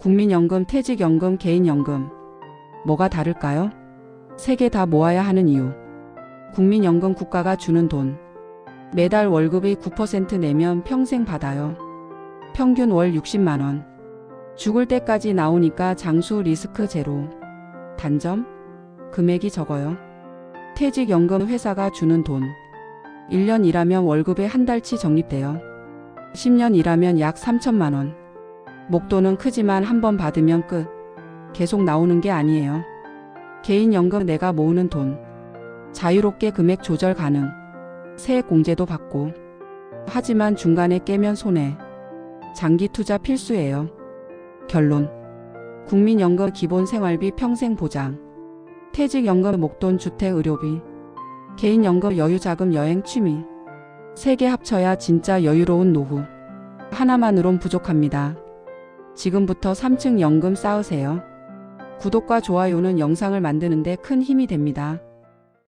국민연금, 퇴직연금, 개인연금. 뭐가 다를까요? 세 개 다 모아야 하는 이유. 국민연금 국가가 주는 돈. 매달 월급의 9% 내면 평생 받아요. 평균 월 60만원. 죽을 때까지 나오니까 장수 리스크 제로. 단점? 금액이 적어요. 퇴직연금 회사가 주는 돈. 1년 일하면 월급의 한 달치 적립돼요. 10년 일하면 약 3천만 원. 목돈은 크지만 한 번 받으면 끝. 계속 나오는 게 아니에요. 개인연금 내가 모으는 돈. 자유롭게 금액 조절 가능. 세액 공제도 받고. 하지만 중간에 깨면 손해. 장기 투자 필수예요. 결론. 국민연금 기본 생활비 평생 보장. 퇴직연금 목돈 주택 의료비. 개인연금 여유자금 여행 취미. 세 개 합쳐야 진짜 여유로운 노후. 하나만으론 부족합니다. 지금부터 3층 연금 쌓으세요. 구독과 좋아요는 영상을 만드는데 큰 힘이 됩니다.